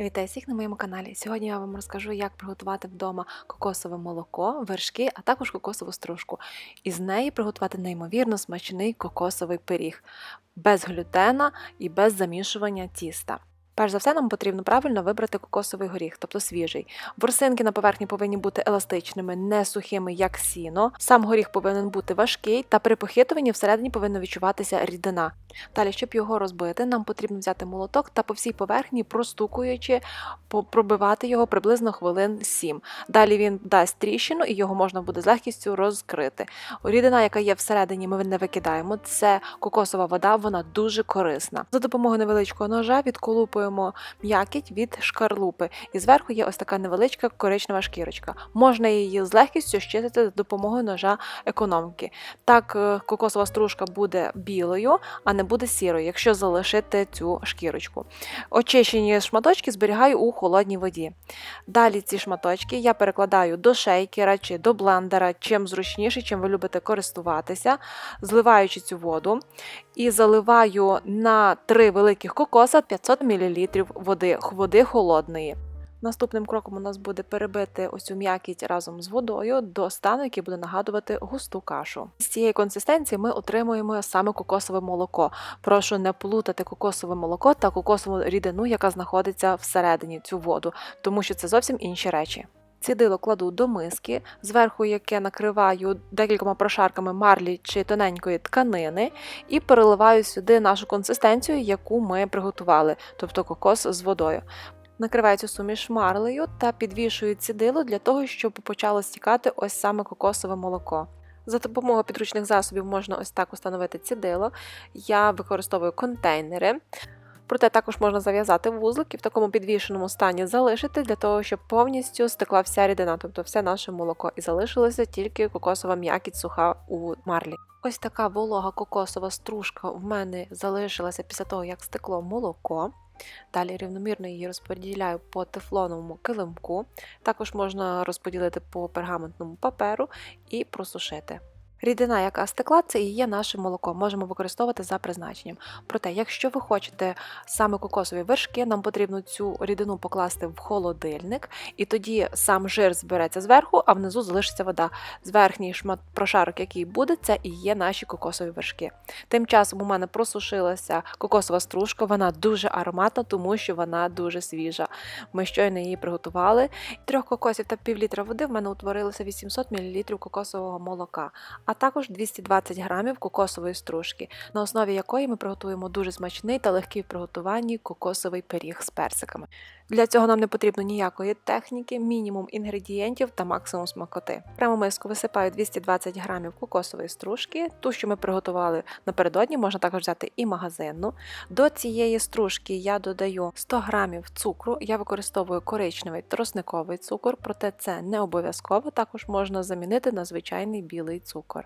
Вітаю всіх на моєму каналі. Сьогодні я вам розкажу, як приготувати вдома кокосове молоко, вершки, а також кокосову стружку. І з неї приготувати неймовірно смачний кокосовий пиріг без глютена і без замішування тіста. Перш за все, нам потрібно правильно вибрати кокосовий горіх, тобто свіжий. Ворсинки на поверхні повинні бути еластичними, не сухими, як сіно. Сам горіх повинен бути важкий, та при похитуванні всередині повинна відчуватися рідина. Далі, щоб його розбити, нам потрібно взяти молоток та по всій поверхні, простукуючи, пробивати його приблизно хвилин 7. Далі він дасть тріщину і його можна буде з легкістю розкрити. Рідина, яка є всередині, ми не викидаємо. Це кокосова вода, вона дуже корисна. За допомогою невеличкого ножа відколупуємо м'якіть від шкарлупи. І зверху є ось така невеличка коричнева шкірочка. Можна її з легкістю щистити за допомогою ножа економки. Так е, кокосова стружка буде білою, а не буде сірою, якщо залишити цю шкірочку. Очищені шматочки зберігаю у холодній воді. Далі ці шматочки я перекладаю до шейкера чи до блендера, чим зручніше, чим ви любите користуватися, зливаючи цю воду і заливаю на 3 великих кокоса 500 мл води, води холодної. Наступним кроком у нас буде перебити ось цю м'якість разом з водою до стану, який буде нагадувати густу кашу. З цієї консистенції ми отримуємо саме кокосове молоко. Прошу не плутати кокосове молоко та кокосову рідину, яка знаходиться всередині цю воду, тому що це зовсім інші речі. Цідило кладу до миски, зверху яке накриваю декількома прошарками марлі чи тоненької тканини, і переливаю сюди нашу консистенцію, яку ми приготували, тобто кокос з водою. Накриваю цю суміш марлею та підвішую цідило для того, щоб почало стікати ось саме кокосове молоко. За допомогою підручних засобів можна ось так установити цідило. Я використовую контейнери. Проте також можна зав'язати вузлик і в такому підвішеному стані залишити для того, щоб повністю стекла вся рідина, тобто все наше молоко, і залишилося тільки кокосова м'якіть суха у марлі. Ось така волога кокосова стружка в мене залишилася після того, як стекло молоко. Далі рівномірно її розподіляю по тефлоновому килимку. Також можна розподілити по пергаментному паперу і просушити. Рідина, яка стекла, це і є наше молоко, можемо використовувати за призначенням. Проте, якщо ви хочете саме кокосові вершки, нам потрібно цю рідину покласти в холодильник, і тоді сам жир збереться зверху, а внизу залишиться вода. З верхній шмат прошарок, який буде, це і є наші кокосові вершки. Тим часом у мене просушилася кокосова стружка, вона дуже ароматна, тому що вона дуже свіжа. Ми щойно її приготували. Трьох кокосів та півлітра води в мене утворилося 800 мл кокосового молока а також 220 грамів кокосової стружки, на основі якої ми приготуємо дуже смачний та легкий в приготуванні кокосовий пиріг з персиками. Для цього нам не потрібно ніякої техніки, мінімум інгредієнтів та максимум смакоти. Прямо миску висипаю 220 грамів кокосової стружки, ту, що ми приготували напередодні, можна також взяти і магазинну. До цієї стружки я додаю 100 грамів цукру. Я використовую коричневий тросниковий цукор, проте це не обов'язково, також можна замінити на звичайний білий цукор.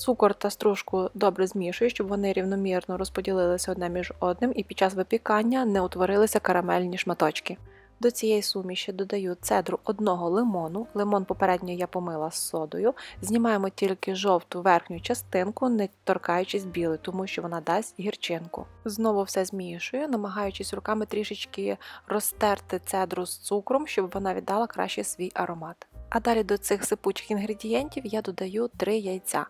Цукор та стружку добре змішую, щоб вони рівномірно розподілилися одне між одним і під час випікання не утворилися карамельні шматочки. До цієї суміші додаю цедру одного лимону. Лимон попередньо я помила з содою. Знімаємо тільки жовту верхню частинку, не торкаючись білої, тому що вона дасть гірчинку. Знову все змішую, намагаючись руками трішечки розтерти цедру з цукром, щоб вона віддала краще свій аромат. А далі до цих сипучих інгредієнтів я додаю 3 яйця.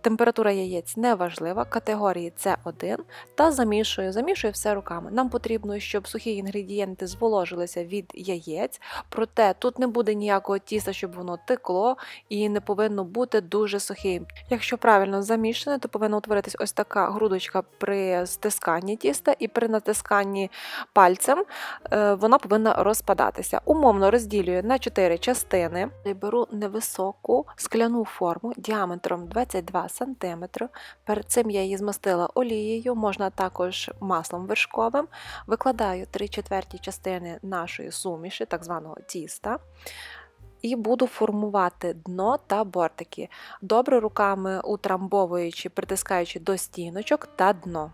Температура яєць не важлива, категорії С1 та замішую, замішую все руками. Нам потрібно, щоб сухі інгредієнти зволожилися від яєць, проте тут не буде ніякого тіста, щоб воно текло і не повинно бути дуже сухим. Якщо правильно замішане, то повинна утворитись ось така грудочка при стисканні тіста і при натисканні пальцем е, вона повинна розпадатися. Умовно розділюю на 4 частини. Беру невисоку скляну форму діаметром 22 см. Перед цим я її змастила олією, можна також маслом вершковим. Викладаю 3 четверті частини нашої суміші, так званого тіста. І буду формувати дно та бортики, добре руками утрамбовуючи, притискаючи до стіночок та дно.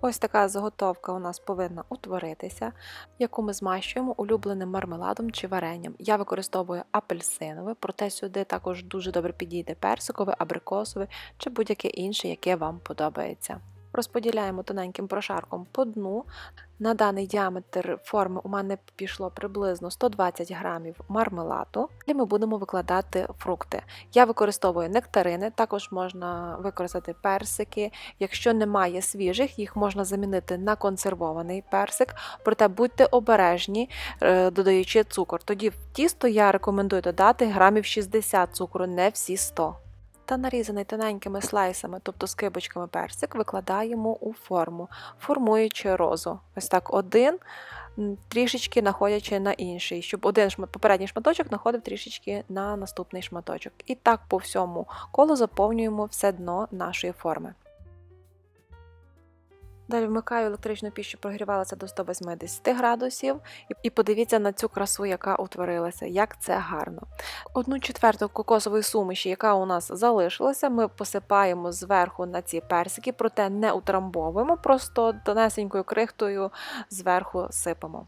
Ось така заготовка у нас повинна утворитися, яку ми змащуємо улюбленим мармеладом чи варенням. Я використовую апельсинове, проте сюди також дуже добре підійде персикове, абрикосове чи будь-яке інше, яке вам подобається. Розподіляємо тоненьким прошарком по дну. На даний діаметр форми у мене пішло приблизно 120 грамів мармеладу. І ми будемо викладати фрукти. Я використовую нектарини, також можна використати персики. Якщо немає свіжих, їх можна замінити на консервований персик. Проте будьте обережні, е, додаючи цукор. Тоді в тісто я рекомендую додати грамів 60 цукру, не всі 100 та нарізаний тоненькими слайсами, тобто скибочками персик, викладаємо у форму, формуючи розу. Ось так один, трішечки находячи на інший, щоб один попередній шматочок находив трішечки на наступний шматочок. І так по всьому колу заповнюємо все дно нашої форми. Далі вмикаю електричну піч, що прогрівалася до 180 градусів, і- подивіться на цю красу, яка утворилася, як це гарно. Одну четверту кокосової суміші, яка у нас залишилася, ми посипаємо зверху на ці персики, проте не утрамбовуємо, просто тонесенькою крихтою зверху сипемо.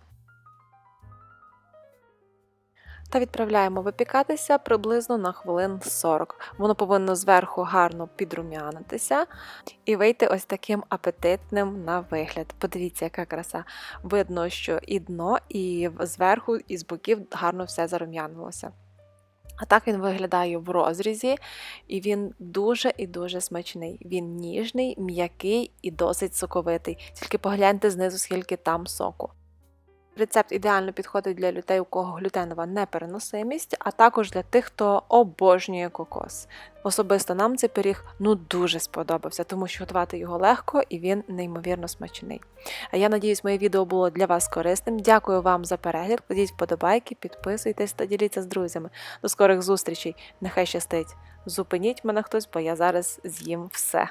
Та відправляємо випікатися приблизно на хвилин 40. Воно повинно зверху гарно підрум'янитися і вийти ось таким апетитним на вигляд. Подивіться, яка краса. Видно, що і дно, і зверху, і з боків гарно все зарум'янилося. А так він виглядає в розрізі, і він дуже і дуже смачний. Він ніжний, м'який і досить соковитий. Тільки погляньте знизу, скільки там соку. Рецепт ідеально підходить для людей, у кого глютенова непереносимість, а також для тих, хто обожнює кокос. Особисто нам цей пиріг ну дуже сподобався, тому що готувати його легко і він неймовірно смачний. А я надіюсь, моє відео було для вас корисним. Дякую вам за перегляд. Кладіть вподобайки, підписуйтесь та діліться з друзями. До скорих зустрічей. Нехай щастить. Зупиніть мене хтось, бо я зараз з'їм все.